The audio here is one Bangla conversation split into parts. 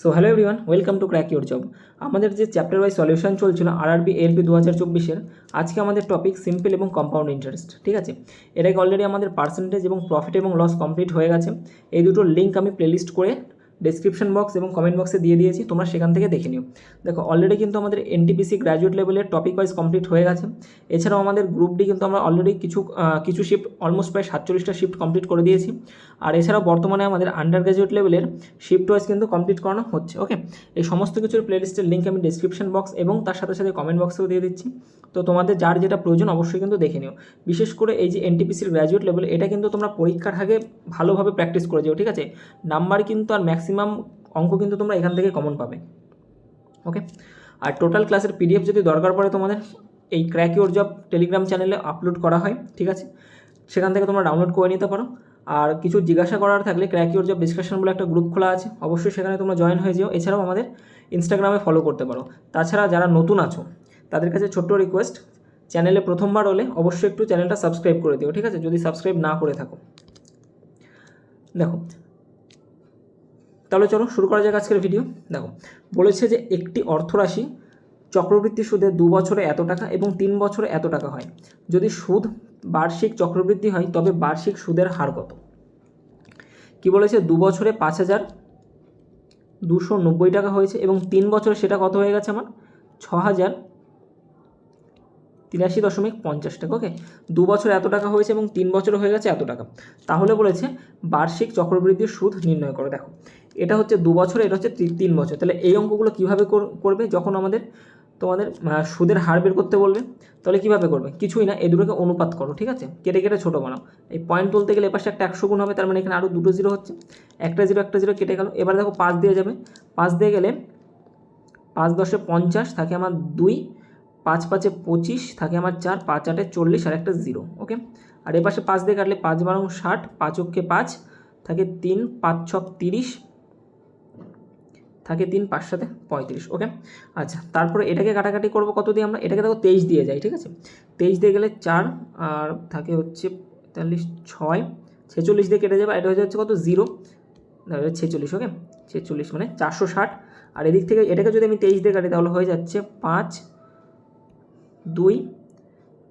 So hello everyone welcome to crack your job আমাদের যে চ্যাপ্টার ওয়াইজ সলিউশন চলছিল আরআরবি এলপি দু হাজার চব্বিশের, আজকে আমাদের টপিক সিম্পল এবং কম্পাউন্ড ইন্টারেস্ট ঠিক আছে? এটাকে অলরেডি আমাদের পার্সেন্টেজ এবং প্রফিট এবং লস কমপ্লিট হয়ে গেছে। এই দুটোর লিঙ্ক আমি প্লেলিস্ট করে ডেসক্রিপশন বক্স এবং কমেন্ট বক্সে দিয়ে দিয়েছি, তোমরা সেখান থেকে দেখে নিও। দেখো অলরেডি কিন্তু আমাদের এনটিপিসি গ্র্যাজুয়েট লেভেলের টপিক ওয়াইজ কমপ্লিট হয়ে গেছে। এছাড়াও আমাদের গ্রুপ ডি কিন্তু আমরা অলরেডি কিছু কিছু শিফট অলমোস্ট প্রায় সাতচল্লিশটা শিফট কমপ্লিট করে দিয়েছি। আর এছাড়াও বর্তমানে আমাদের আন্ডার গ্র্যাজুয়েট লেভেলের শিফট ওয়াইজ কিন্তু কমপ্লিট করানো হচ্ছে ওকে এই সমস্ত কিছুর প্লেলিস্টের লিঙ্ক আমি ডিসক্রিপশন বক্স এবং তার সাথে সাথে কমেন্ট বক্সেও দিয়ে দিচ্ছি। তো তোমাদের যার যেটা প্রয়োজন অবশ্যই কিন্তু দেখে নিও। বিশেষ করে এই যে এনটিপিসির গ্র্যাজুয়েট লেভেল এটা কিন্তু তোমরা পরীক্ষার আগে ভালোভাবে প্র্যাকটিস করে যাও, ঠিক আছে? নাম্বার কিন্তু আর ম্যাক্সিমাম অঙ্ক কিন্তু তোমরা এখান থেকে কমন পাবে। ওকে আর টোটাল ক্লাসের পিডিএফ যদি দরকার পড়ে তোমাদের, এই ক্র্যাক ইউর জব টেলিগ্রাম চ্যানেলে আপলোড করা হয়, ঠিক আছে? সেখান থেকে তোমরা ডাউনলোড করে নিতে পারো। আর কিছু জিজ্ঞাসা করার থাকলে ক্র্যাক ইউর জব ডিসকাশন বলে একটা গ্রুপ খোলা আছে, অবশ্যই সেখানে তোমরা জয়েন হয়ে যেও। এছাড়াও আমাদের ইনস্টাগ্রামে ফলো করতে পারো। তাছাড়া যারা নতুন আছো তাদের কাছে ছোট্ট রিকোয়েস্ট চ্যানেলে প্রথমবার হলে অবশ্যই একটু চ্যানেলটা সাবস্ক্রাইব করে দিও, ঠিক আছে? যদি সাবস্ক্রাইব না করে থাকো। দেখো, তাহলে চলো শুরু করা যাক আজকের ভিডিও দেখো, বলেছে যে একটি অর্থরাশি চক্রবৃদ্ধি সুদে দু বছরে এত টাকা এবং তিন বছরে এত টাকা হয়। যদি সুদ বার্ষিক চক্রবৃদ্ধি হয়, তবে বার্ষিক সুদের হার কত? কি বলেছে? দু বছরে পাঁচ হাজার দুশো নব্বই টাকা হয়েছে এবং তিন বছরে সেটা কত হয়ে গেছে আমার? ছ হাজার তিরাশি দশমিক পঞ্চাশ টাকা, ওকে? দু বছর এত টাকা হয়েছে এবং তিন বছর হয়ে গেছে এত টাকা। তাহলে বলেছে বার্ষিক চক্রবৃদ্ধির সুদ নির্ণয় করো। দেখো, এটা হচ্ছে দু বছর, এটা হচ্ছে তিন বছর। তাহলে এই অঙ্কগুলো কীভাবে করবে? যখন আমাদের, তোমাদের সুদের হার বের করতে বলবে, তাহলে কীভাবে করবে? কিছুই না, এ দুটোকে অনুপাত করো, ঠিক আছে? কেটে কেটে ছোটো বানাও। এই পয়েন্ট তুলতে গেলে এপাশে একটা একশো গুণ হবে, তার মানে এখানে আরও দুটো জিরো হচ্ছে। একটা জিরো একটা জিরো কেটে গেল। এবার দেখো পাঁচ দিয়ে যাবে। পাঁচ দিয়ে গেলে পাঁচ দশে পঞ্চাশ, থাকে আমার দুই। পাঁচ পাঁচে পঁচিশ থাকে আমার চার, পাঁচ আটে চল্লিশ, আর একটা জিরো, ওকে? আর এ পাশে পাঁচ দিয়ে কাটলে পাঁচ বারং ষাট, পাঁচ অক্ষে পাঁচ, থাকে তিন, পাঁচ ছক তিরিশ, থাকে তিন, পাঁচ সাথে পঁয়ত্রিশ, ওকে? আচ্ছা তারপরে এটাকে কাটাকাটি করব কত দিয়ে আমরা? এটাকে দেখো তেইশ দিয়ে যাই ঠিক আছে? তেইশ দিয়ে গেলে চার, আর থাকে হচ্ছে তেতাল্লিশ ছয়, ছেচল্লিশ দিয়ে কেটে যাবে এটা হয়ে যাচ্ছে কত? জিরো ছেচল্লিশ, ওকে? ছেচল্লিশ মানে চারশো ষাট, আর এদিক থেকে এটাকে যদি আমি তেইশ দিয়ে কাটি, তাহলে হয়ে যাচ্ছে পাঁচ দুই,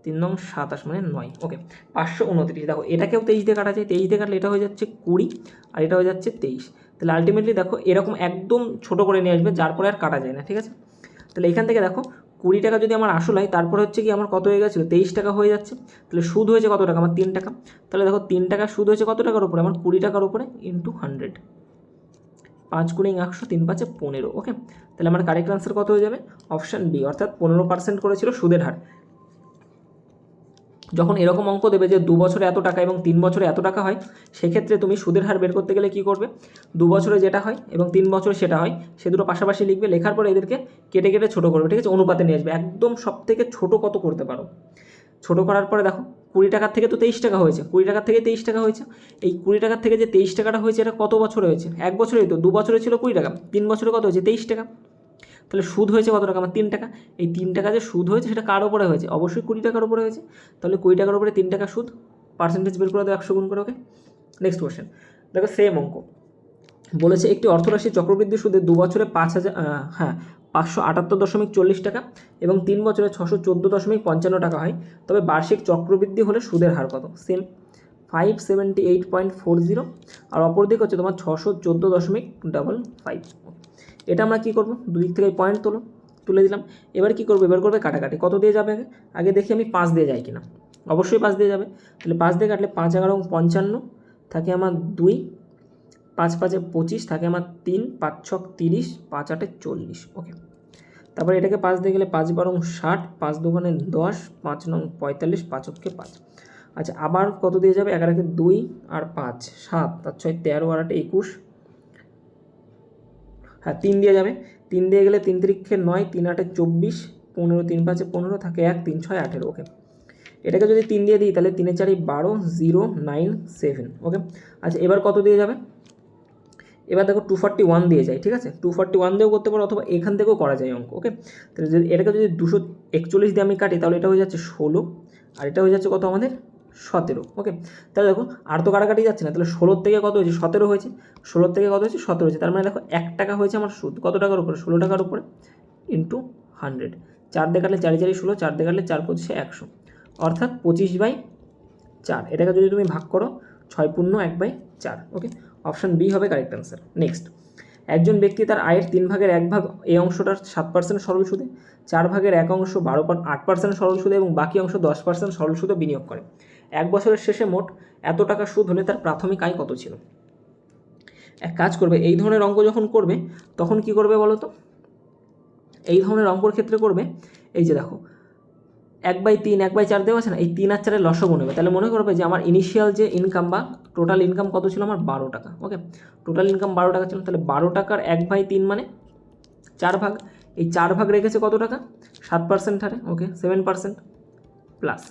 তিন নং সাতাশ মানে নয়। ওকে পাঁচশো উনত্রিশ। দেখো, এটাকেও তেইশ দিয়ে কাটা যায়। তেইশ দিয়ে কাটলে এটা হয়ে যাচ্ছে কুড়ি আর এটা হয়ে যাচ্ছে তেইশ। তাহলে আলটিমেটলি দেখো, এরকম একদম ছোট করে নিয়ে আসবে, যার পরে আর কাটা যায় না, ঠিক আছে? তাহলে এখান থেকে দেখো, কুড়ি টাকা যদি আমার আসল হয়, তারপরে হচ্ছে কি, আমার কত হয়ে গেছিল? তেইশ টাকা হয়ে যাচ্ছে। তাহলে সুদ হয়েছে কত টাকা? আমার তিন টাকা। তাহলে দেখো, তিন টাকা সুদ হয়েছে কত টাকার উপরে? আমার কুড়ি টাকার উপরে ইন্টু হান্ড্রেড পাঁচ কুড়ি একশো তিন পাঁচে পনেরো ওকে তাহলে আমার কারেক্ট আনসার কত হয়ে যাবে? অপশান বি অর্থাৎ পনেরো পার্সেন্ট করেছিল সুদের হার। যখন এরকম অঙ্ক দেবে যে দু বছরে এত টাকা এবং তিন বছরে এত টাকা হয়, সেক্ষেত্রে তুমি সুদের হার বের করতে গেলে কি করবে? দু বছরে যেটা হয় এবং তিন বছরে সেটা হয়, সে দুটো পাশাপাশি লিখবে, লেখার পরে এদেরকে কেটে কেটে ছোটো করবে, ঠিক আছে? অনুপাতে নিয়ে আসবে। একদম সব থেকে ছোটো কত করতে পারো? ছোটো করার পরে দেখো কুড়ি টাকার থেকে তো তেইশ টাকা হয়েছে, কুড়ি টাকার থেকে তেইশ টাকা হয়েছে। এই কুড়ি টাকার থেকে যে তেইশ টাকাটা হয়েছে, এটা কত বছরে হয়েছে? এক বছরেই তো, দু বছরে ছিল কুড়ি টাকা, তিন বছরে কত হয়েছে? তেইশ টাকা। তাহলে সুদ হয়েছে কত টাকা? আমার তিন টাকা। এই তিন টাকা যে সুদ হয়েছে, সেটা কার ওপরে হয়েছে? অবশ্যই কুড়ি টাকার ওপরে হয়েছে। তাহলে কুড়ি টাকার ওপরে তিন টাকা সুদ পার্সেন্টেজ বের করে দাও একশো গুণ করে ওকে নেক্সট কোয়েশ্চেন দেখো সেম অঙ্ক। বলেছে একটি অর্থরাশি চক্রবৃদ্ধি সুদে দু বছরে পাঁচ হাজার হ্যাঁ পাঁচশো আটাত্তর দশমিক চল্লিশ টাকা এবং তিন বছরে ছশো চোদ্দ দশমিক পঞ্চান্ন টাকা হয়। তবে বার্ষিক চক্রবৃদ্ধি হলে সুদের হার কত? Same five seventy eight point four zero আর অপর দিক হচ্ছে তোমার ছশো চোদ্দ দশমিক ডাবল ফাইভ এটা আমরা কী করব? দুদিক থেকে পয়েন্ট তোলো, তুলে দিলাম। এবার কী করব? এবার করবে কাটাকাটি। কত দিয়ে যাবে আগে? আগে দেখি আমি পাঁচ দিয়ে যাই কিনা। অবশ্যই পাঁচ দিয়ে যাবে। তাহলে পাঁচ দিয়ে কাটলে পাঁচ এগারো পঞ্চান্ন থাকে আমার দুই। পাঁচ পাঁচে পঁচিশ থাকে আমার তিন, পাঁচ ছক তিরিশ, পাঁচ আটে চল্লিশ ওকে তারপরে এটাকে পাঁচ দিয়ে গেলে পাঁচ বারো ষাট, পাঁচ দোকানে দশ, পাঁচ নং পঁয়তাল্লিশ, পাঁচ অক্ষে পাঁচ। আচ্ছা আবার কত দিয়ে যাবে? এগারোকে দুই আর পাঁচ, সাত, তার ছয় তেরো আর আটে একুশ। হ্যাঁ তিন দিয়ে যাবে। তিন দিয়ে গেলে তিন তিরিক্ষে নয়, তিন আটে চব্বিশ, পনেরো, তিন পাঁচে পনেরো থাকে এক, তিন ছয় আঠেরো ওকে এটাকে যদি তিন দিয়ে দিই, তাহলে তিনে চারি বারো, জিরো, নাইন, সেভেন ওকে আচ্ছা এবার কত দিয়ে যাবে? এবার দেখো টু ফর্টি ওয়ান দিয়ে যায়, ঠিক আছে? টু ফর্টি ওয়ান দিয়েও করতে পারো অথবা এখান থেকেও করা যায় অঙ্ক ওকে তাহলে যদি এটাকে যদি দুশো একচল্লিশ দিয়ে আমি কাটি, তাহলে এটা হয়ে যাচ্ছে ষোলো, আর এটা হয়ে যাচ্ছে কত আমাদের? সতেরো ওকে তাহলে দেখো, আর তো কাটাকাটি যাচ্ছে না, তাহলে ষোলোর থেকে কত হয়েছে? সতেরো হয়েছে। ষোলোর থেকে কত হয়েছে? সতেরো হয়েছে। তার মানে দেখো, এক টাকা হয়েছে আমার সুদ। কত টাকার উপরে? ষোলো টাকার উপরে। ইন্টু হান্ড্রেড চার দিয়ে কাটলে চারি চারি ষোলো, চার দিয়ে কাটলে চার পঁচিশে একশো। অর্থাৎ পঁচিশ বাই চার। এটাকে যদি তুমি ভাগ করো, ছয় পূর্ণ এক বাই চার ওকে অপশান বি হবে কারেক্ট অ্যান্সার নেক্সট একজন ব্যক্তি তার আয়ের তিন ভাগের এক ভাগ এই অংশটার সাত পার্সেন্ট সরল সুদে, চার ভাগের এক অংশ বারো আট পার্সেন্ট সরল সুদে এবং বাকি অংশ দশ পার্সেন্ট সরল সুদে বিনিয়োগ করে। এক বছরের শেষে মোট এত টাকা সুদ হলে তার প্রাথমিক আয় কত ছিল? এক কাজ করবে, এই ধরনের অঙ্ক যখন করবে, তখন কি করবে বলো তো এই ধরনের অঙ্কর ক্ষেত্রে করবে, এই যে দেখো এক বাই তিন, এক বাই চার দেওয়া আছে না? এই তিন আর চারের লসগু নেবে তাহলে মনে করবে যে আমার ইনিশিয়াল যে ইনকাম বা টোটাল ইনকাম কত ছিল আমার বারো টাকা ওকে টোটাল ইনকাম বারো টাকা ছিল, তাহলে বারো টাকার এক বাই তিন মানে চার ভাগ। এই চার ভাগ রেখেছে কত টাকা? সাত পার্সেন্ট হারে ওকে সেভেন পার্সেন্ট প্লাস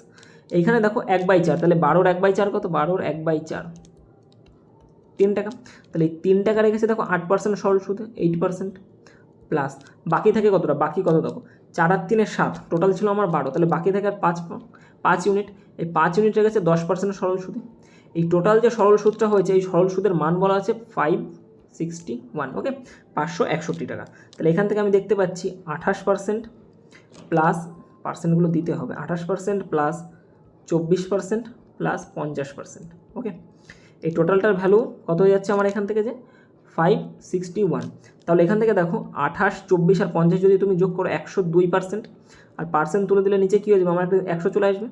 এইখানে দেখো এক বাই চার, তাহলে বারোর এক বাই চার কত? বারোর এক বাই চার। তিন টাকা। তাহলে এই তিন টাকা রেখেছে দেখো আট পার্সেন্ট সরল সুদে এইট পার্সেন্ট প্লাস বাকি থাকে কতটা? বাকি কত দেখো? চার আর তিনের সাত। টোটাল ছিল আমার বারো। তাহলে বাকি থাকে আর পাঁচ পাঁচ ইউনিট এই পাঁচ ইউনিট রেখেছে দশ পার্সেন্ট সরল সুদে। এই টোটাল যে সরল সুদটা হয়েছে, এই সরল সুদের মান বলা আছে ফাইভ সিক্সটি ওয়ান ওকে পাঁচশো একষট্টি টাকা। তাহলে এখান থেকে আমি দেখতে পাচ্ছি আঠাশ পার্সেন্ট প্লাস পার্সেন্টগুলো দিতে হবে। আঠাশ পার্সেন্ট প্লাস চব্বিশ পার্সেন্ট প্লাস পঞ্চাশ পার্সেন্ট ওকে এই টোটালটার ভ্যালু কত হয়ে যাচ্ছে আমার এখান থেকে যে? ফাইভ সিক্সটি ওয়ান তাহলে এখান থেকে দেখো আঠাশ, চব্বিশ আর পঞ্চাশ যদি তুমি যোগ করো একশো দুই পার্সেন্ট আর পার্সেন্ট তুলে দিলে নিচে কী হয়ে যাবে? আমার একটা একশো চলে আসবে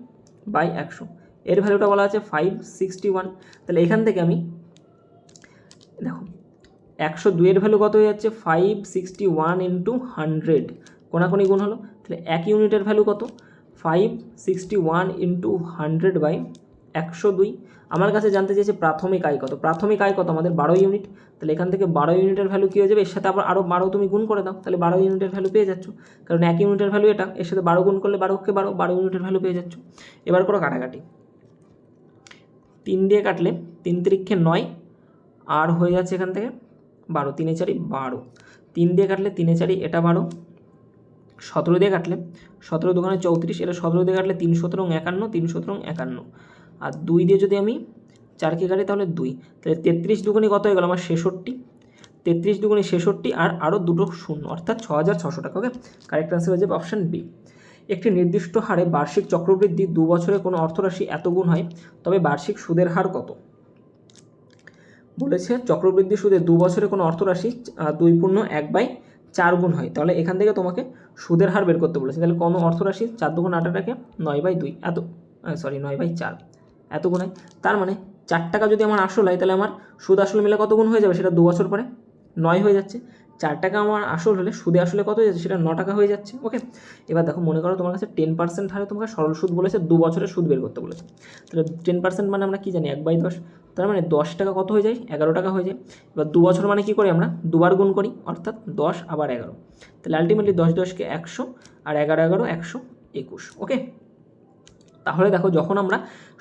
বাই একশো। এর ভ্যালুটা বলা আছে ফাইভ সিক্সটি ওয়ান তাহলে এখান থেকে আমি দেখো একশো দুইয়ের ভ্যালু কত হয়ে যাচ্ছে? Five sixty one into hundred কোনাকুনি গুণ হলো। তাহলে এক ইউনিটের ভ্যালু কত? Five sixty one into hundred by একশো দুই। আমার কাছে জানতে চেয়েছে প্রাথমিক আয় কত। প্রাথমিক আয় কত? আমাদের বারো ইউনিট। তাহলে এখান থেকে বারো ইউনিটের ভ্যালু কী হয়ে যাবে? এর সাথে আবার আরও বারো তুমি গুণ করে দাও। তাহলে বারো ইউনিটের ভ্যালু পেয়ে যাচ্ছ। কারণ এক ইউনিটের ভ্যালু এটা। এর সাথে বারো গুণ করলে বারোকে বারো বারো ইউনিটের ভ্যালু পেয়ে যাচ্ছ। এবার করো কাটাকাটি। তিন দিয়ে কাটলে তিন তিরিক্ষে নয়, আর হয়ে যাচ্ছে এখান থেকে বারো। তিনে চারি বারো। তিন দিয়ে কাটলে তিনে চারি, এটা বারো। সতেরো দিয়ে কাটলে সতেরো দোকানে চৌত্রিশ, এটা সতেরো দিয়ে কাটলে তিন সতেরো একান্ন, তিন সতেরো একান্ন। আর দুই দিয়ে যদি আমি চারকে কাটি তাহলে দুই। তাহলে তেত্রিশ দুগুণি কত হয়ে গেল? আমার ছেষট্টি। তেত্রিশ দুগুণি ছেষট্টি আর আরও দুটো শূন্য, অর্থাৎ ছ হাজার ছশো টাকা ওকে কারেক্ট আনসার হয়ে যাবে অপশান বি একটি নির্দিষ্ট হারে বার্ষিক চক্রবৃদ্ধি দু বছরে কোনো অর্থরাশি এত গুণ হয়, তবে বার্ষিক সুদের হার কত? বলেছে চক্রবৃদ্ধি সুদে দু বছরে কোনো অর্থরাশি দুই পূর্ণ এক বাই চার গুণ হয়। তাহলে এখান থেকে তোমাকে সুদের হার বের করতে বলেছে। তাহলে কোনো অর্থরাশি চার দুগুণ আটাটাকে নয় বাই দুই, এত সরি নয় বাই চার। এত গুণ হয় তার মানে চার টাকা যদি আমার আসল হয়, তাহলে আমার সুদ আসল মিলে কত গুণ হয়ে যাবে? সেটা দু বছর পরে। নয় হয়ে যাচ্ছে। চার টাকা আমার আসল হলে সুদে আসলে কত হয়ে যাচ্ছে? সেটা ন টাকা হয়ে যাচ্ছে। ওকে এবার দেখো, মনে করো তোমার কাছে টেন পার্সেন্ট হারে তোমাকে সরল সুদ বলেছে, দু বছরের সুদ বের করতে বলেছে। তাহলে টেন পার্সেন্ট মানে আমরা কী জানি? এক বাই দশ। তার মানে দশ টাকা কত হয়ে যায়? এগারো টাকা হয়ে যায়। এবার দু বছর মানে কী করি আমরা? দুবার গুণ করি, অর্থাৎ দশ আবার এগারো। তাহলে আলটিমেটলি দশ দশকে একশো আর এগারো এগারো একশো একুশ। ওকে তাহলে দেখো যখন আমরা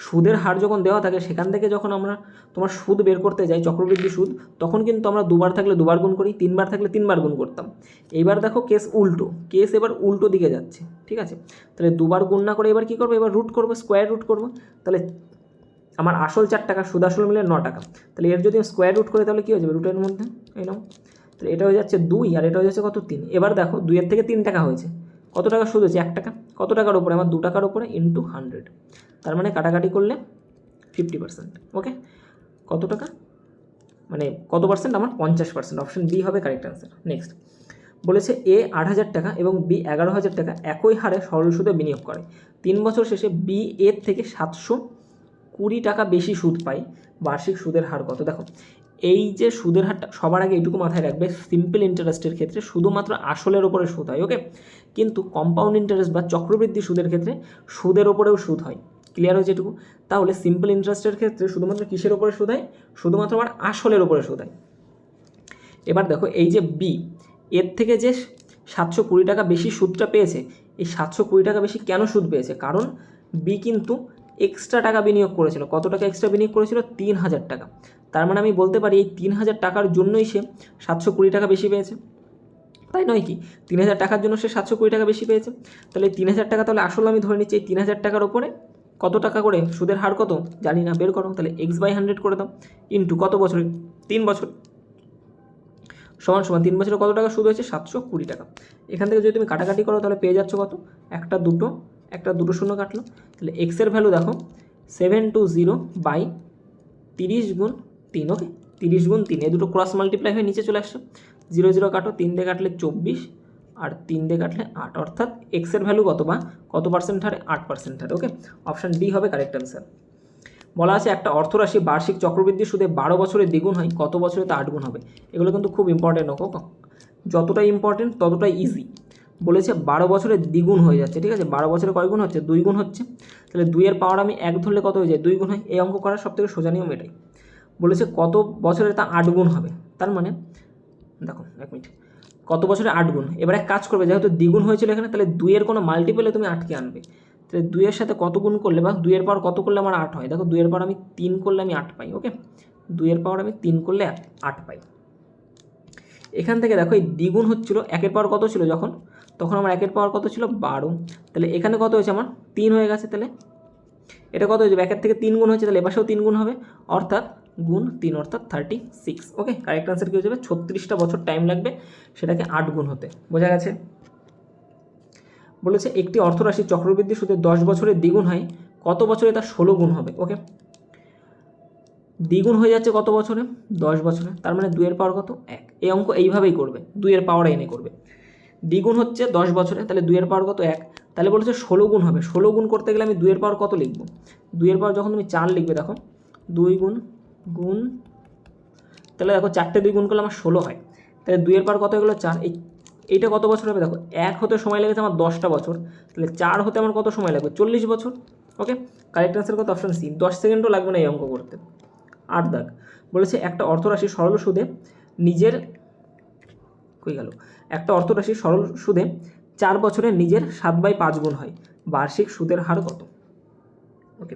সুদের হার যখন দেওয়া থাকে, সেখান থেকে যখন আমরা তোমার সুদ বের করতে যাই, চক্রবৃদ্ধি সুদ, তখন কিন্তু আমরা দুবার থাকলে দুবার গুণ করি, তিনবার থাকলে তিনবার গুণ করতাম। এইবার দেখো কেস উল্টো, কেস এবার উল্টো দিকে যাচ্ছে, ঠিক আছে? তাহলে দুবার গুণ না করে এবার কী করব? এবার রুট করব স্কোয়ার রুট করব। তাহলে আমার আসল চার টাকা, সুদ আসল মিলে ন টাকা। তাহলে এর যদি স্কোয়ার রুট করে, তাহলে কী হয়ে যাবে? রুটের মধ্যে এই নাও তাহলে এটা হয়ে যাচ্ছে দুই, আর এটা হয়ে যাচ্ছে কত? তিন। এবার দেখো দুইয়ের থেকে তিন টাকা হয়েছে। কত টাকা সুদ হয়েছে? এক টাকা। কত টাকার উপরে? আমার দু টাকার উপরে ইন্টু হান্ড্রেড তার মানে কাটাকাটি করলে ফিফটি পার্সেন্ট ওকে কত টাকা? মানে কত পার্সেন্ট আমার পঞ্চাশ পার্সেন্ট অপশন বি হবে কারেক্ট অ্যান্সার নেক্সট বলেছে এ আট হাজার টাকা এবং বি এগারো হাজার টাকা একই হারে সরল সুদে বিনিয়োগ করে। তিন বছর শেষে বি এর থেকে সাতশো কুড়ি টাকা বেশি সুদ পায় বার্ষিক সুদের হার কত? দেখো, এই যে সুদের হারটা সবার আগে এইটুকু মাথায় রাখবে সিম্পল ইন্টারেস্টের ক্ষেত্রে শুধুমাত্র আসলের ওপরে সুদ হয় ওকে কিন্তু কম্পাউন্ড ইন্টারেস্ট বা চক্রবৃদ্ধি সুদের ক্ষেত্রে সুদের ওপরেও সুদ হয়। ক্লিয়ার হয়েছে এটুকু? তাহলে সিম্পল ইন্টারেস্টের ক্ষেত্রে শুধুমাত্র কিসের ওপরে সুদ হয়? শুধুমাত্র আমার আসলের ওপরে সুদ হয়। এবার দেখো, এই যে বি এর থেকে যে সাতশো কুড়ি টাকা বেশি সুদটা পেয়েছে, এই সাতশো কুড়ি টাকা বেশি কেন সুদ পেয়েছে? কারণ বি কিন্তু এক্সট্রা টাকা বিনিয়োগ করেছিল। কত টাকা এক্সট্রা বিনিয়োগ করেছিল? তিন হাজার টাকা। তার মানে আমি বলতে পারি, এই তিন হাজার টাকার জন্যই সে সাতশো কুড়ি টাকা বেশি পেয়েছে। তাই নয় কি? তিন হাজার টাকার জন্য সে সাতশো কুড়ি টাকা বেশি পেয়েছে। তাহলে তিন হাজার টাকা তাহলে আসলে আমি ধরে নিচ্ছি এই তিন হাজার টাকার ওপরে কত টাকা করে সুদের হার কত জানি না, বের করো। তাহলে এক্স বাই হান্ড্রেড করে দাও। ইন্টু কত বছরে? তিন বছর। সমান সমান তিন বছরে কত টাকা সুদ হয়েছে? সাতশো কুড়ি টাকা। এখান থেকে যদি তুমি কাটাকাটি করো, তাহলে পেয়ে যাচ্ছ কত? একটা দুটো একটা দুটো শূন্য কাটলো। তাহলে এক্সের ভ্যালু দেখো। সেভেন টু জিরো বাই তিরিশ গুণ তিন ওকে তিরিশ গুণ তিন। এই দুটো ক্রস মাল্টিপ্লাই হয়ে নিচে চলে আসছে। জিরো জিরো কাটো তিন দিয়ে কাটলে চব্বিশ আর তিন দিয়ে কাটলে আট। অর্থাৎ এক্সের ভ্যালু কত বা? কত পার্সেন্ট হারে? আট পার্সেন্ট হারে ওকে অপশান ডি হবে কারেক্ট অ্যান্সার বলা আছে একটা অর্থরাশি বার্ষিক চক্রবৃদ্ধি সুদে বারো বছরে দ্বিগুণ হয়, কত বছরে তা আট গুণ হবে? এগুলো কিন্তু খুব ইম্পর্টেন্ট ওকে যতটাই ইম্পর্টেন্ট ততটাই ইজি বলেছে বারো বছরে দ্বিগুণ হয়ে যাচ্ছে, ঠিক আছে? বারো বছরে কয় গুণ হচ্ছে? দুই গুণ হচ্ছে। তাহলে দুইয়ের পাওয়ার আমি এক ধরলে কত হয়ে যায়? দুই গুণ হয়। এই অঙ্ক করার সব থেকে সোজা নিয়ম এটাই। বলেছে কত বছরে তা আট গুণ হবে? তার মানে দেখো, এক মিনিট। কত বছরে আট গুণ? এবার এক কাজ করবে, যেহেতু দ্বিগুণ হয়েছিল এখানে, তাহলে দুইয়ের কোনো মাল্টিপেলে তুমি আটকে আনবে। তাহলে দুইয়ের সাথে কত গুণ করলে, বা দুইয়ের পাওয়ার কত করলে আমার আট হয়? দেখো, দুইয়ের পাওয়ার আমি তিন করলে আমি আট পাই ওকে দুইয়ের পাওয়ার আমি তিন করলে আট- পাই। এখান থেকে দেখো, এই দ্বিগুণ হচ্ছিল, একের পাওয়ার কত ছিল যখন? তখন আমার একের পাওয়ার কত ছিল? বারো। তাহলে এখানে কত হয়েছে আমার? তিন হয়ে গেছে, তাহলে? এটা কত হয়েছে একের থেকে তিন গুণ হয়েছে, তাহলে এপাশেও তিন গুণ হবে। অর্থাৎ গুণ তিন অর্থাৎ thirty six okay correct answer কী হয়ে যাবে? ছত্রিশটা বছর টাইম লাগবে সেটাকে আট গুণ হতে। বোঝা গেছে? বলেছে একটি অর্থরাশি চক্রবৃদ্ধি সুদে দশ বছরের দ্বিগুণ হয়, কত বছরে তার ষোলো গুণ হবে ওকে দ্বিগুণ হয়ে যাচ্ছে কত বছরে? দশ বছরে। তার মানে দুইয়ের পাওয়ার কত? এক। এই অঙ্ক এইভাবেই করবে। দুইয়ের পাওয়ার এনে করবে। দ্বিগুণ হচ্ছে দশ বছরে, তাহলে দুইয়ের পাওয়ার কত? এক। তাহলে বলেছে ষোলো গুণ হবে। ষোলো গুণ করতে গেলে আমি দুইয়ের পাওয়ার কত লিখব? দুইয়ের পাওয়ার যখন তুমি চার লিখবে, দেখো, দুই গুণ গুণ। তাহলে দেখো চারটে দুই গুণ করলে আমার ষোলো হয়। তাহলে দুইয়ের পাওয়ার কত হয়ে গেলো চার? এই এইটা কত বছর হবে দেখো? এক হতে সময় লেগেছে আমার দশটা বছর। তাহলে চার হতে আমার কত সময় লাগবে? চল্লিশ বছর। ওকে? কারেক্ট আনসার কত? অপশান সি দশ সেকেন্ডও লাগবে না এই অঙ্ক করতে। আট দাগ বলেছে একটা অর্থরাশি সরল সুদে নিজের কই গেল? একটা অর্থরাশি সরল সুদে চার বছরে নিজের সাত বাই পাঁচ গুণ হয়। বার্ষিক সুদের হার কত? ওকে?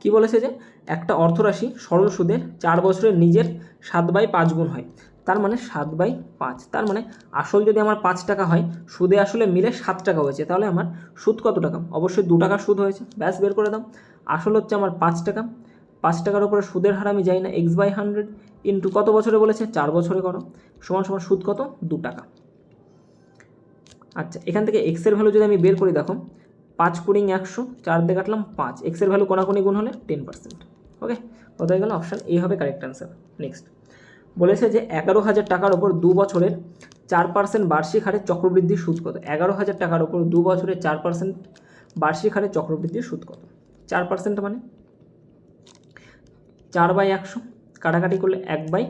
কি বলেছে যে, একটা অর্থরাশি সরল সুদে চার বছরের নিজের সাত বাই পাঁচ গুণ হয়। তার মানে সাত বাই পাঁচ। তার মানে আসল যদি আমার পাঁচ টাকা হয়, সুদে আসলে মিলে সাত টাকা হয়েছে। তাহলে আমার সুদ কত টাকা? অবশ্যই দু টাকা সুদ হয়েছে। ব্যাস, বের করে দাও। আসল হচ্ছে আমার পাঁচ টাকা। পাঁচ টাকার উপরে সুদের হার আমি যাই না। এক্স বাই হান্ড্রেড ইন্টু কত বছরে বলেছে? চার বছরে করো। সমান সমান সুদ কত? দু টাকা। আচ্ছা এখান থেকে এক্সের ভ্যালু যদি আমি বের করি, দেখো পাঁচ কুড়ি একশো, চার দিয়ে কাটলাম পাঁচ। এক্সের ভ্যালু কোনাকুনি গুণ হলে টেন পার্সেন্ট ওকে কত হয়ে গেল? অপশান এ হবে কারেক্ট অ্যান্সার নেক্সট বলেছে যে এগারো হাজার টাকার ওপর দু বছরের চার পার্সেন্ট বার্ষিক হারে চক্রবৃদ্ধি সুদ কত? এগারো হাজার টাকার ওপর দু বছরের চার পার্সেন্ট বার্ষিক হারে চক্রবৃদ্ধির সুদ কত? চার পার্সেন্ট মানে? চার বাই একশো, কাটাকাটি করলে এক বাই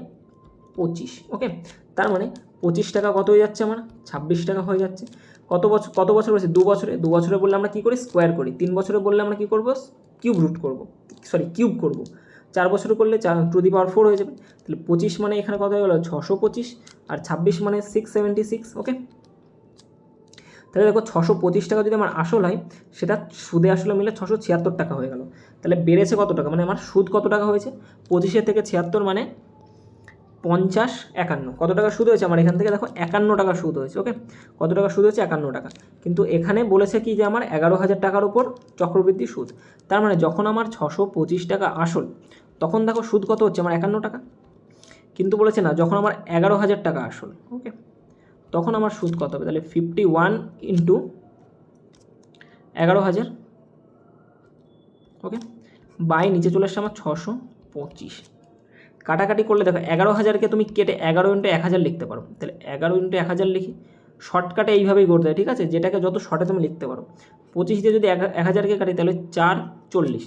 পঁচিশ। ওকে তার মানে পঁচিশ টাকা কত হয়ে যাচ্ছে আমার? ছাব্বিশ টাকা হয়ে যাচ্ছে। কত বছর কত বছর বলছে? দু বছরে দু বছরে বললে আমরা কী করি? স্কোয়ার করি। তিন বছরে বললে আমরা কী করব? কিউব রুট করব। সরি, কিউব করব। চার বছরে করলে চার টু দি পাওয়ার ফোর হয়ে যাবে। তাহলে পঁচিশ মানে এখানে কত হয়ে গেলো? ছশো পঁচিশ। আর ছাব্বিশ মানে সিক্স সেভেন্টি সিক্স ওকে তাহলে দেখো, ছশো পঁচিশ টাকা যদি আমার আসল হয়, সেটা সুদে আসলে মিলে ছশো ছিয়াত্তর টাকা হয়ে গেল। তাহলে বেড়েছে কত টাকা? মানে আমার সুদ কত টাকা হয়েছে? পঁচিশের থেকে ছিয়াত্তর মানে পঞ্চাশ, একান্ন। কত টাকা সুদ হয়েছে? আমার এখান থেকে দেখো একান্ন টাকা সুদ হয়েছে ওকে কত টাকা সুদ হয়েছে? একান্ন টাকা। কিন্তু এখানে বলেছে কি যে আমার এগারো হাজার টাকার উপর চক্রবৃদ্ধি সুদ। তার মানে যখন আমার ছশো পঁচিশ টাকা আসল, তখন দেখো সুদ কত হচ্ছে? আমার একান্ন টাকা। কিন্তু বলেছে না, যখন আমার এগারো হাজার টাকা আসল ওকে তখন আমার সুদ কত হবে? তাহলে ফিফটি ওয়ান ইন্টু এগারো হাজার ওকে বাই নিচে চলে আসছে আমার ছশো পঁচিশ। কাটাকাটি করলে দেখো এগারো হাজারকে তুমি কেটে এগারো ইন্টু এক হাজার লিখতে পারো। তাহলে এগারো ইন্টু এক হাজার লিখি। শর্টকাটে এইভাবেই করতে হয়, ঠিক আছে? যেটাকে যত শর্টে তুমি লিখতে পারো। পঁচিশ দিয়ে যদি এক হাজারকে কাটি, তাহলে চার চল্লিশ।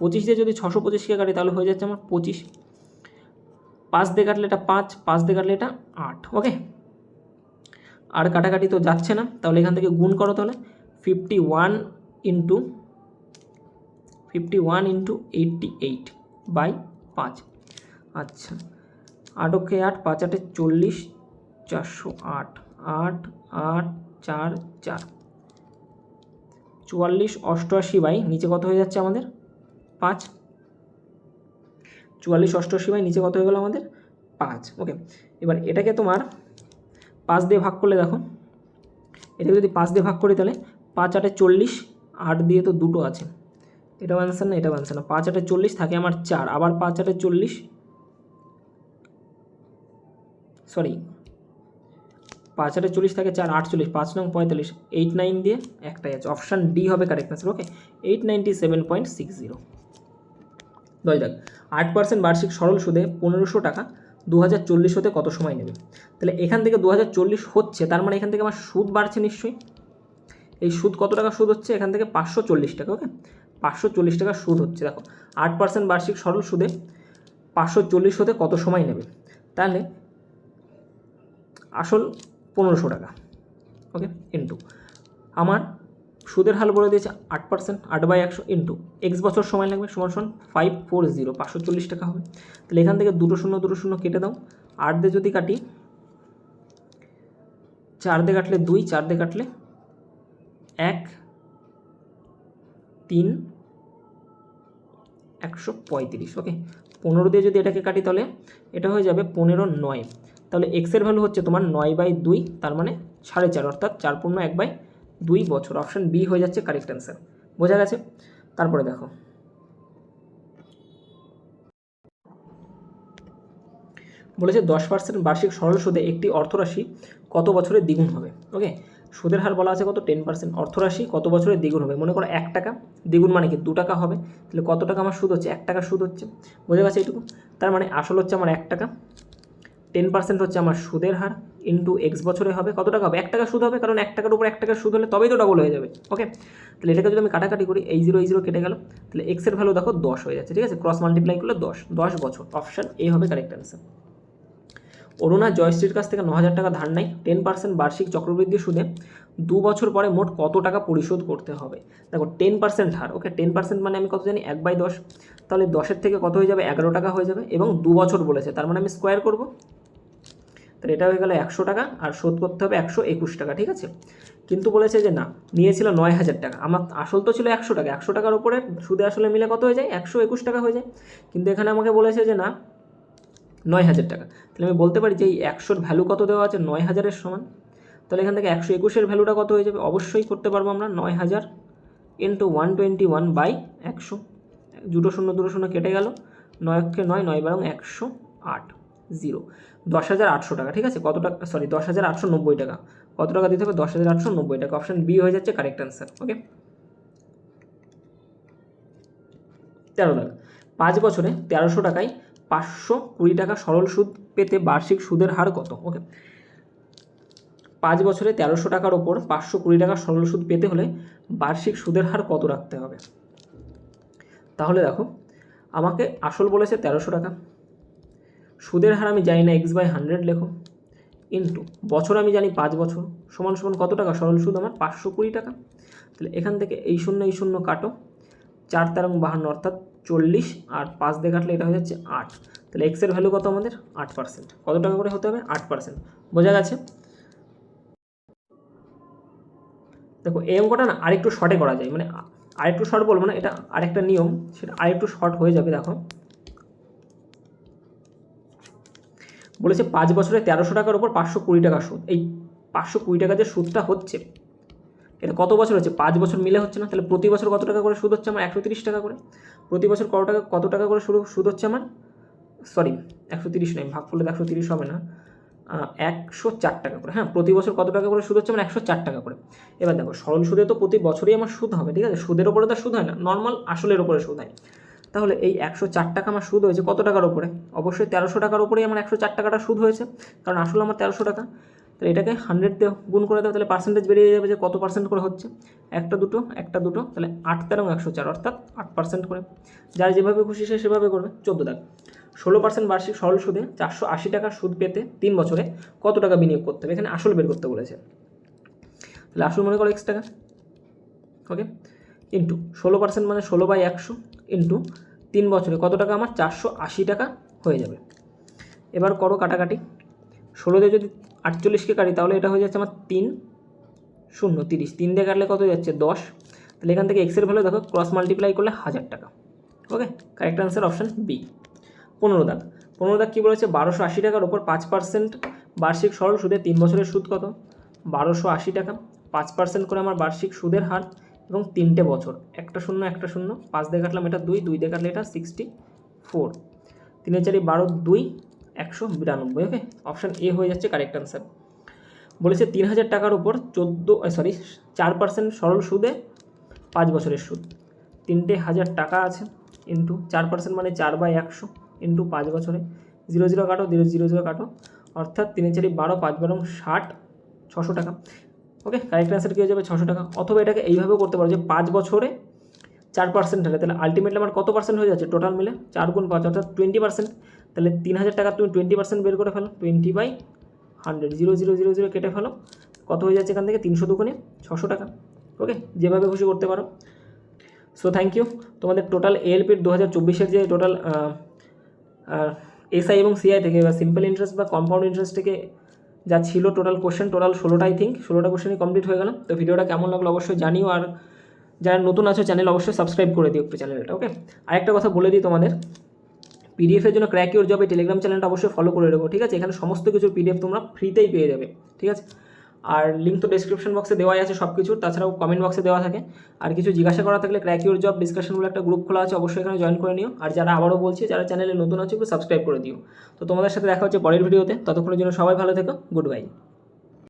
পঁচিশ দিয়ে যদি ছশো পঁচিশকে কাটি, তাহলে হয়ে যাচ্ছে আমার পঁচিশ। পাঁচ দিয়ে কাটলে এটা পাঁচ পাঁচ দিয়ে কাটলে এটা আট ওকে আর কাটাকাটি তো যাচ্ছে না, তাহলে এখান থেকে গুণ করো তাহলে। Fifty one into fifty one into eighty eight by পাঁচ। আচ্ছা। আট ওকে আট, পাঁচ আটে চল্লিশ, চারশো আট। আট আট, চার চার। চুয়াল্লিশ, অষ্টআশি বাই, নিচে কত হয়ে যাচ্ছে আমাদের? পাঁচ। চুয়াল্লিশ, অষ্টআশি বাই, নিচে কত হয়ে গেলো আমাদের? পাঁচ। ওকে, এবার এটাকে তোমার পাঁচ দিয়ে ভাগ করলে দেখো। এটাকে যদি পাঁচ দিয়ে ভাগ করি তাহলে পাঁচ আটে চল্লিশ, আট দিয়ে তো দুটো আছে। এটাও অ্যান্সার না, এটাও অ্যান্সার না। পাঁচ আটে চল্লিশ থাকে আমার চার, আবার পাঁচ আটে চল্লিশ সরি, পাঁচ আটে চল্লিশ থাকে চার, আটচল্লিশ, পাঁচ নং পঁয়তাল্লিশ এইট নাইন দিয়ে একটাই আছে। অপশান ডি হবে correct answer okay eight ninety seven point six zero দশ দেখ, আট পার্সেন্ট বার্ষিক সরল সুদে পনেরোশো টাকা, দু হাজার চল্লিশ হতে কত সময় নেবে? তাহলে এখান থেকে দু হাজার চল্লিশ হচ্ছে, তার মানে এখান থেকে আমার সুদ বাড়ছে নিশ্চয়ই। এই সুদ কত টাকা সুদ হচ্ছে? এখান থেকে পাঁচশো চল্লিশ টাকা ওকে পাঁচশো চল্লিশ টাকা সুদ হচ্ছে, দেখো। আট পার্সেন্ট বার্ষিক সরল সুদে পাঁচশো চল্লিশ হতে কত সময় নেবে? তাহলে আসল পনেরোশো টাকা। ওকে ইন্টু আমার সুদের হাল বলে দিয়েছে আট পার্সেন্ট, আট বাই একশো ইন্টু এক্স বছর সময় লাগবে, সমান সমান ফাইভ ফোর জিরো পাঁচশো চল্লিশ টাকা হবে। তাহলে এখান থেকে দুটো শূন্য দুটো শূন্য কেটে দাও। আট দিয়ে যদি কাটি, চার দিয়ে কাটলে দুই, চার দিয়ে কাটলে এক, তিন, একশো পঁয়ত্রিশ। ওকে পনেরো দিয়ে যদি এটাকে কাটি তাহলে এটা হয়ে যাবে পনেরো নয়। তাহলে এক্সের ভ্যালু হচ্ছে তোমার নয় বাই দুই, তার মানে সাড়ে চার, অর্থাৎ চার পূর্ণ এক বাই দুই বছর। অপশান বি হয়ে যাচ্ছে কারেক্ট অ্যান্সার বোঝা গেছে? তারপরে দেখো। বলেছে দশ পার্সেন্ট বার্ষিক সরল সুদে একটি অর্থরাশি কত বছরে দ্বিগুণ হবে? ওকে সুদের হার বলা আছে কত? টেন পার্সেন্ট অর্থরাশি কত বছরে দ্বিগুণ হবে? মনে করো এক টাকা। দ্বিগুণ মানে কি? দু টাকা হবে। তাহলে কত টাকা আমার সুদ হচ্ছে? এক টাকা সুদ হচ্ছে। বোঝা গেছে এইটুকু? তার মানে আসল হচ্ছে আমার এক টাকা। টেন পার্সেন্ট হচ্ছে আমার সুদের হার ইন্টু এক্স বছরে হবে। কত টাকা হবে? এক টাকা সুদ হবে, কারণ এক টাকার উপর এক টাকার সুদ হলে তবেই তো ডবল হয়ে যাবে। ওকে তাহলে এটাকে যদি আমি কাটাকাটি করি, এই জিরো এই জিরো কেটে গেল, তাহলে এক্সের ভ্যালু দেখো দশ হয়ে যাচ্ছে, ঠিক আছে? ক্রস মাল্টিপ্লাই করলে দশ দশ বছর। অপশান এ হবে কারেক্ট অ্যান্সার অরুণা জয়শ্রীর কাছ থেকে ন হাজার টাকা ধার নেয় টেন পার্সেন্ট বার্ষিক চক্রবৃদ্ধি সুদে। দু বছর পরে মোট কত টাকা পরিশোধ করতে হবে? দেখো টেন পার্সেন্ট হার ওকে টেন পার্সেন্ট মানে আমি কত জানি? এক বাই দশ। তাহলে দশের থেকে কত হয়ে যাবে? এগারো টাকা হয়ে যাবে এবং দু বছর বলেছে। তার মানে আমি স্কোয়ার করব। তাহলে এটা হয়ে গেলো একশো টাকা আর শোধ করতে হবে একশো একুশ টাকা, ঠিক আছে? কিন্তু বলেছে যে না, নিয়েছিল নয় হাজার টাকা। আমার আসল তো ছিল একশো টাকা। একশো টাকার উপরে সুদে আসলে মিলে কত হয়ে যায়? একশো একুশ টাকা হয়ে যায়। কিন্তু এখানে আমাকে বলেছে যে না, নয় হাজার টাকা। তাহলে আমি বলতে পারি যে এই একশোর ভ্যালু কত দেওয়া আছে? নয় হাজারের সমান। তাহলে এখান থেকে একশো একুশের ভ্যালুটা কত হয়ে যাবে? অবশ্যই করতে পারব আমরা। নয় হাজার into one twenty one by একশো। দুটো শূন্য দুটো শূন্য কেটে গেল। নয় অক্ষে নয় নয় বারং একশো আট। জিরো। দশ হাজার আটশো টাকা, ঠিক আছে? কত টাকা সরি দশ হাজার আটশো নব্বই টাকা। কত টাকা দিতে হবে? দশ হাজার আটশো নব্বই টাকা। অপশান বি হয়ে যাচ্ছে কারেক্ট অ্যান্সার ওকে তেরো টাকা পাঁচ বছরে তেরোশো টাকায় পাঁচশো কুড়ি টাকা সরল সুদ পেতে বার্ষিক সুদের হার কত ওকে পাঁচ বছরে তেরোশো টাকার ওপর পাঁচশো কুড়ি টাকা সরল সুদ পেতে হলে বার্ষিক সুদের হার কত রাখতে হবে? তাহলে দেখো, আমাকে আসল বলেছে তেরোশো টাকা। সুদের হার আমি জানি না এক্স বাই হান্ড্রেড লেখো। ইন্টু, বছর আমি জানি পাঁচ বছর, সমান সমান কত টাকা? সরল সুদ আমার পাঁচশো কুড়ি টাকা। তাহলে এখান থেকে এই শূন্য এই শূন্য কাটো। চার তেরো বাহান্ন অর্থাৎ চল্লিশ, আর পাঁচ দিয়ে কাটলে এটা হয়ে যাচ্ছে আট। তাহলে এক্সের ভ্যালু কত আমাদের? আট পার্সেন্ট কত টাকা করে হতে হবে? আট পার্সেন্ট বোঝা গেছে? দেখো, এই অঙ্কটা না আরেকটু শর্টে করা যায়। মানে আরেকটু শর্ট বলব না, এটা আরেকটা নিয়ম। সেটা আরেকটু শর্ট হয়ে যাবে, দেখো। বলেছে পাঁচ বছরে তেরোশো টাকার উপর পাঁচশো কুড়ি টাকা সুদ। এই পাঁচশো কুড়ি টাকা যে সুদটা হচ্ছে। এটা কত বছর হচ্ছে? পাঁচ বছর মিলে হচ্ছে না? তাহলে প্রতি বছর কত টাকা করে সুদ হচ্ছে আমার? একশো তিরিশ টাকা করে। প্রতি বছর কত টাকা কত টাকা করে শুরু সুদ হচ্ছে আমার? সরি একশো তিরিশ নয় ভাগ করলে একশো তিরিশ হবে না। একশো চার টাকা করে। হ্যাঁ প্রতি বছর কত টাকা করে সুদ হচ্ছে আমার একশো চার টাকা করে। এবার দেখো সরল সুদে তো প্রতি বছরই আমার সুদ হবে ঠিক আছে? সুদের ওপরে তো সুদ হয় না। নর্মাল আসলের ওপরে সুদ হয়। তাহলে এই একশো চার টাকা আমার সুদ হয়েছে কত টাকার ওপরে অবশ্যই তেরোশো টাকার ওপরেই আমার একশো চার টাকাটা সুদ হয়েছে, কারণ আসলে আমার তেরোশো টাকা। তাহলে এটাকে হান্ড্রেড দিয়ে গুণ করে দাও, তাহলে পার্সেন্টেজ বেরিয়ে যাবে যে কত পার্সেন্ট করে হচ্ছে। একটা দুটো একটা দুটো, তাহলে আট তেরো একশো চার, অর্থাৎ আট পার্সেন্ট করে। যার যেভাবে খুশি সে সেভাবে করবে। চোদ্দ দাগ ষোলো পার্সেন্ট বার্ষিক সরল সুদে চারশো আশি টাকা সুদ পেতে তিন বছরে কত টাকা বিনিয়োগ করতে হবে? এখানে আসল বের করতে বলেছে। তাহলে আসল মনে করো এক্স টাকা। ওকে ইন্টু ষোলো পার্সেন্ট মানে ষোলো বাই একশো ইন্টু তিন বছরে কত টাকা? আমার চারশো আশি টাকা হয়ে যাবে। এবার করো কাটাকাটি। ষোলো দিয়ে যদি আটচল্লিশকে কাটি, তাহলে এটা হয়ে যাচ্ছে আমার তিন শূন্য তিরিশ। তিন দিয়ে কাটলে কত যাচ্ছে? দশ। তাহলে এখান থেকে এক্সের ভ্যালু দেখো ক্রস মাল্টিপ্লাই করলে হাজার টাকা। Okay correct answer option B পনেরো দাগ। পনেরো দাগ কী বলেছে? বারোশো আশি টাকার ওপর পাঁচ পার্সেন্ট বার্ষিক সরল সুদে তিন বছরের সুদ কত? বারোশো আশি টাকা। পাঁচ পার্সেন্ট করে আমার বার্ষিক সুদের হার এবং তিনটে বছর। একটা শূন্য একটা শূন্য। পাঁচ দিয়ে কাটলাম এটা দুই দুই দিয়ে কাটলে এটা সিক্সটি ফোর তিনে চারি বারো, দুই, একশো বিরানব্বই ওকে অপশান এ হয়ে যাচ্ছে কারেক্ট অ্যান্সার বলেছে তিন হাজার টাকার উপর চোদ্দ সরি চার পার্সেন্ট সরল সুদে পাঁচ বছরের সুদ। তিনটে হাজার টাকা আছে ইন্টু চার পার্সেন্ট মানে চার বাই একশো ইন্টু পাঁচ বছরে। জিরো জিরো কাটো, জিরো জিরো জিরো কাটো। অর্থাৎ তিনে চারি বারো, পাঁচ বারো ষাট, ছশো টাকা। ওকে কারেক্ট অ্যান্সার কী হয়ে যাবে? ছশো টাকা। অথবা এটাকে এইভাবেও করতে পারো যে পাঁচ বছরে চার পার্সেন্ট হলে। তাহলে আলটিমেটলি আমার কত পার্সেন্ট হয়ে যাচ্ছে? টোটাল মিলে চার গুণ পাঁচ, অর্থাৎ টোয়েন্টি পার্সেন্ট তাহলে তিন হাজার টাকা তুমি টোয়েন্টি পার্সেন্ট বের করে ফেলো। Twenty by hundred zero zero zero zero কেটে ফেলো। কত হয়ে যাচ্ছে এখান থেকে? তিনশো দুগুণে ছশো টাকা। ওকে যেভাবে খুশি করতে পারো। সো থ্যাংক ইউ তোমাদের টোটাল এএলপির দু হাজার চব্বিশের যে টোটাল এসআই এবং সিআই থেকে, বা সিম্পল ইন্টারেস্ট বা কম্পাউন্ড ইন্টারেস্ট থেকে যা ছিল টোটাল কোশ্চেন টোটাল ষোলোটা আই থিঙ্ক ষোলোটা কোশ্চেনই কমপ্লিট হয়ে গেল। তো ভিডিওটা কেমন লাগল অবশ্যই জানিও, আর যারা নতুন আছো চ্যানেল অবশ্যই সাবস্ক্রাইব করে দিও একটু চ্যানেলটা ওকে আরেকটা কথা বলে দিই তোমাদের। পিডিএফের জন্য ক্র্যাক ইউর জব টেলিগ্রাম চ্যানেলটা অবশ্যই ফলো করে রাখো, ঠিক আছে? এখানে সমস্ত কিছু পিডিএফ তোমরা ফ্রিতেই পেয়ে যাবে, ঠিক আছে? আর লিঙ্ক তো ডিসক্রিপশন বক্সে দেওয়াই আছে সব কিছুর তাছাড়াও কমেন্ট বক্সে দেওয়া থাকে। আর কিছু জিজ্ঞাসা করা থাকলে ক্র্যাক ইউর জব ডিসকাশন বলে একটা গ্রুপ খোলা আছে, অবশ্যই এখানে জয়েন করে নিও। আর যারা আবারও বলছি, যারা চ্যানেলে নতুন আছে, একটু সাবস্ক্রাইব করে দিও। তো তোমাদের সাথে দেখা হচ্ছে পরের ভিডিওতে ততক্ষণের জন্য সবাই ভালো থেকো গুড বাই